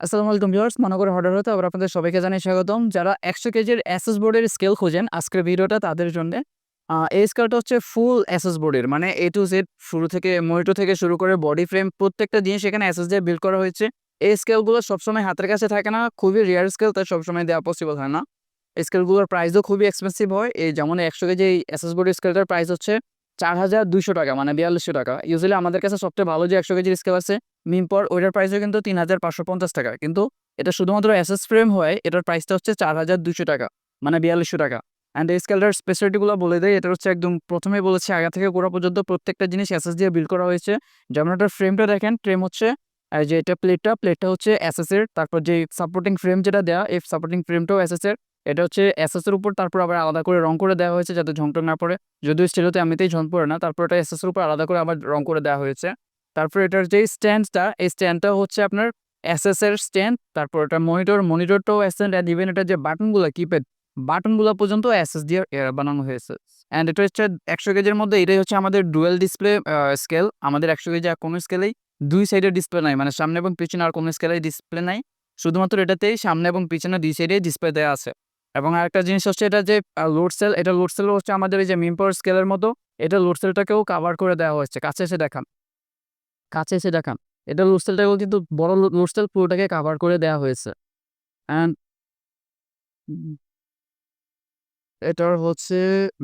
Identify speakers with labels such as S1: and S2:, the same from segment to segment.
S1: আসসালামু আলাইকুম ভিউয়ার্স মনোকর হঠাৎ হতে আবার আপনাদের সবাইকে জানাই স্বাগতম। যারা একশো কেজির এসএস বোর্ডের স্কেল খোঁজেন, আজকের ভিডিওটা তাদের জন্য এই স্কেলটা হচ্ছে ফুল এসএস বোর্ডের মানে এ টু জেড শুরু থেকে, মনিটর থেকে শুরু করে বডি ফ্রেম প্রত্যেকটা জিনিস এখানে এসএস দিয়ে বিল্ড করা হয়েছে। এই স্কেলগুলো সবসময় হাতের কাছে থাকে না, খুবই রেয়ার স্কেল, তাই সবসময় দেওয়া পসিবল হয় না। স্কেলগুলোর প্রাইসও খুবই এক্সপেন্সিভ হয়। এই যেমন একশো কেজি এসএস বোর্ডের স্কেলটার প্রাইস হচ্ছে চার হাজার দুইশো টাকা মানে বিয়াল্লিশশো টাকা। ইউজুয়ালি আমাদের কাছে সবচেয়ে ভালো যে একশো কেজির স্কেল আছে, মিমপর, ওইটার প্রাইসও কিন্তু তিন হাজার পাঁচশো পঞ্চাশ টাকা। কিন্তু এটা শুধুমাত্র এসএস ফ্রেম হয়, এটার প্রাইসটা হচ্ছে চার হাজার দুশো টাকা মানে বিয়াল্লিশশো টাকা। অ্যান্ড এই স্কেলটার স্পেশালিটিগুলো বলে দেয় এটা হচ্ছে একদম প্রথমে বলেছে, আগা থেকে গোড়া পর্যন্ত প্রত্যেকটা জিনিস এসএস দিয়ে বিল্ড করা হয়েছে। যেমন এটার ফ্রেমটা দেখেন ফ্রেম হচ্ছে যে এটা প্লেটটা প্লেটটা হচ্ছে এর, তারপর যে সাপোর্টিং ফ্রেম যেটা দেওয়া এই সাপোর্টিং ফ্রেমটাও এর। এটা হচ্ছে এসএসের উপর, তারপর আবার আলাদা করে রং করে দেওয়া হয়েছে যাতে ঝংটং না পড়ে। যদিও স্টিলোতে এমনিতেই ঝং পড়ে না, তারপর এটা এসএস এর উপর আলাদা করে আবার রং করে দেওয়া হয়েছে। তারপর এটার যে স্ট্যান্ডটা, এই স্ট্যান্ডটা হচ্ছে আপনার এসএস এর স্ট্যান্ড, তারপর এটা মনিটর, মনিটরটাও এসএস অ্যান্ড ইভেন এটা যে বাটনগুলো কিপ্যাড বাটনগুলো পর্যন্ত এসএস দিয়ে বানানো হয়েছে। অ্যান্ড এটা হচ্ছে একশো কেজির মধ্যে, এটাই হচ্ছে আমাদের ডুয়েল ডিসপ্লে স্কেল আমাদের একশো কেজি আর কোনো স্কেলেই দুই সাইডের ডিসপ্লে নাই মানে সামনে এবং পিছনে আর কোনো স্কেলেই ডিসপ্লে নাই। শুধুমাত্র এটাতেই সামনে এবং পিছনে দুই সাইডে ডিসপ্লে দেওয়া আছে। এবং আরেকটা জিনিস হচ্ছে এটা যে লোড সেল এটা লোড সেল হচ্ছে আমাদের এই যে মিমপর স্কেলের মতো, এটা লোড সেলটাকেও কাভার করে দেওয়া হয়েছে, কাছে এসে দেখান। কাছে এসে দেখান। এটা লোড সেলটাকেও কিন্তু বড় লোড সেল পুরোটাকে কাভার করে দেওয়া হয়েছে। অ্যান্ড এটার হচ্ছে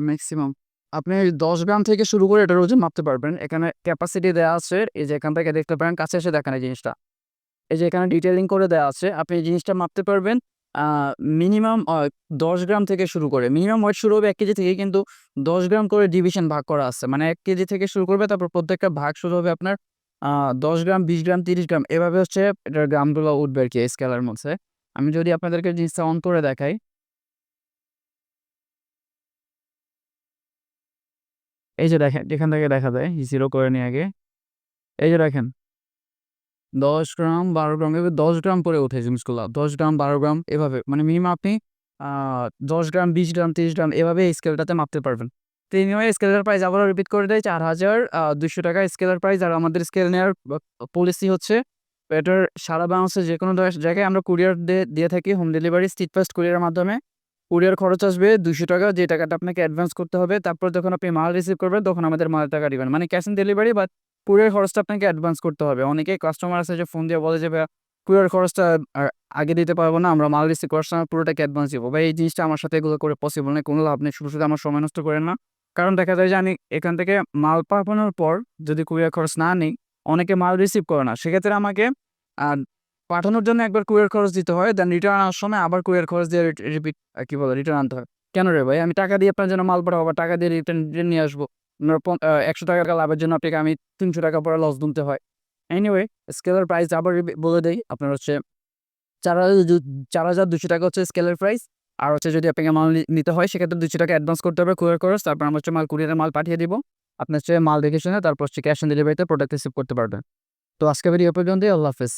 S1: ম্যাক্সিমাম আপনি দশ গ্রাম থেকে শুরু করে এটার ওজন মাপতে পারবেন। এখানে ক্যাপাসিটি দেওয়া আছে, এই যে এখান থেকে দেখতে পারেন, কাছে এসে দেখান এই জিনিসটা। এই যে এখানে ডিটেলিং করে দেওয়া আছে, আপনি এই জিনিসটা মাপতে পারবেন মিনিমাম দশ গ্রাম থেকে শুরু করে মিনিমাম ওয়েট শুরু হবে এক কেজি থেকে কিন্তু দশ গ্রাম করে ডিভিশন ভাগ করা আছে। মানে এক কেজি থেকে শুরু করবে, তারপর প্রত্যেকটা ভাগ শুরু হবে আপনার দশ গ্রাম, বিশ গ্রাম, তিরিশ গ্রাম। এভাবে হচ্ছে এটার গ্রামগুলো উঠবে আর কি স্কেলার মধ্যে। আমি যদি আপনাদেরকে জিনিসটা অন করে দেখাই। এই যে দেখেন, যেখান থেকে দেখা যায় জিরো করে নিয়ে আগে। এই যে দেখেন। দশ গ্রাম বারো গ্রাম এভাবে দশ গ্রাম করে ওঠে জিনিসগুলো। দশ গ্রাম, বারো গ্রাম এভাবে। মানে মিনিমাম আপনি দশ গ্রাম, বিশ গ্রাম, তিরিশ গ্রাম এভাবে এই স্কেলটাতে মাপতে পারবেন। তো এনিওয়ে স্কেলের প্রাইস আবারও রিপিট করে দেয় চার হাজার দুশো টাকা স্কেলের প্রাইস আর আমাদের স্কেল নেওয়ার পলিসি হচ্ছে এটার সারা বাংলাদেশের যে কোনো জায়গায়- আমরা কুরিয়ার দিয়ে থাকি হোম ডেলিভারি স্ট্রিট ফাস্ট কুরিয়ারের মাধ্যমে। কুরিয়ার খরচ আসবে দুশো টাকা, যে টাকাটা আপনাকে অ্যাডভান্স করতে হবে। তারপর যখন আপনি মাল রিসিভ করবেন, তখন আমাদের মাল টাকা দিবেন মানে ক্যাশ অন ডেলিভারি বা কুরিয়ার খরচটা আপনাকে অ্যাডভান্স করতে হবে। অনেকে কাস্টমার আছে যে ফোন দিয়ে বলে যে, ভাইয়া, কুরিয়ার খরচটা আগে দিতে পারব না, আমরা মাল রিসিভ করার সময় পুরোটাকে অ্যাডভান্স দিব। ভাই, এই জিনিসটা আমার সাথে এগুলো করে পসিবল নেই কোনো লাভ নেই, শুধু শুধু আমার সময় নষ্ট করেন না। কারণ দেখা যায় যে আমি এখান থেকে মাল পাঠানোর পর যদি কুরিয়ার খরচ না নিই, অনেকে মাল রিসিভ করে না। সেক্ষেত্রে আমাকে পাঠানোর জন্য একবার কুরিয়ার খরচ দিতে হয় দেন রিটার্ন আনার সময় আবার কুরিয়ার খরচ দিয়ে রিপিট কি বলে রিটার্ন আনতে হয়। কেন রে ভাই? আমি টাকা দিয়ে আপনার জন্য মাল পাঠাবো বা টাকা দিয়ে রিটার্ন নিয়ে আসব। একশো টাকা লাভের জন্য আপনাকে আমি তিনশো টাকা পরে লস দিতে হয়। এনিওয়ে স্কেলের প্রাইস আবার বলে দেই, আপনার হচ্ছে চার হাজার চার হাজার দুশো টাকা হচ্ছে স্কেলের প্রাইস আর হচ্ছে যদি আপনাকে মাল নিতে হয়, সেক্ষেত্রে দুশো টাকা অ্যাডভান্স করতে হবে কুরিয়ার খরচ তারপর আমরা হচ্ছে মাল কুরিয়ারের মাল পাঠিয়ে দিব। আপনার হচ্ছে মাল দেখে শুনে, তারপর হচ্ছে ক্যাশ অন ডেলিভারিতে প্রোডাক্ট রিসিভ করতে পারবেন। তো আজকে ভিডিও পর্যন্তই, আল্লাহ হাফেজ।